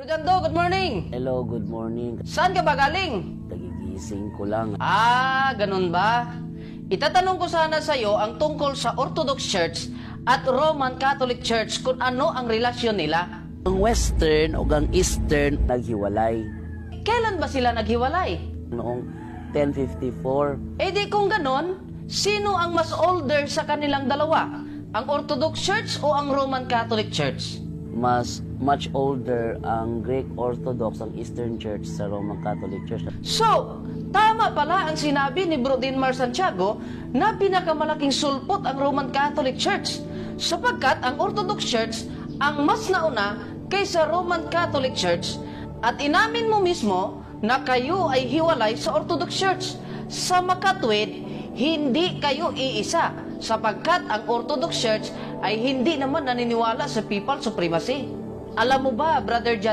Jando, good morning. Hello, good morning. Saan ka ba galing? Nagigising ko lang. Ah, ganun ba? Itatanong ko sana sa iyo ang tungkol sa Orthodox Church at Roman Catholic Church kung ano ang relasyon nila. Ang Western o ang Eastern naghiwalay Kailan ba sila naghiwalay? noong 1054. Eh di kung ganon, sino ang mas older sa kanilang dalawa? Ang Orthodox Church o ang Roman Catholic Church? Mas much older ang Greek Orthodox ang Eastern Church sa Roman Catholic Church. So, tama pala ang sinabi ni Bro Dinmar Santiago na pinakamalaking sulpot ang Roman Catholic Church sapagkat ang Orthodox Church ang mas nauna kaysa Roman Catholic Church at inamin mo mismo na kayo ay hiwalay sa Orthodox Church. Sa makatwid, hindi kayo iisa sapagkat ang Orthodox Church ay hindi naman naniniwala sa papal supremacy. Alam mo ba, Brother John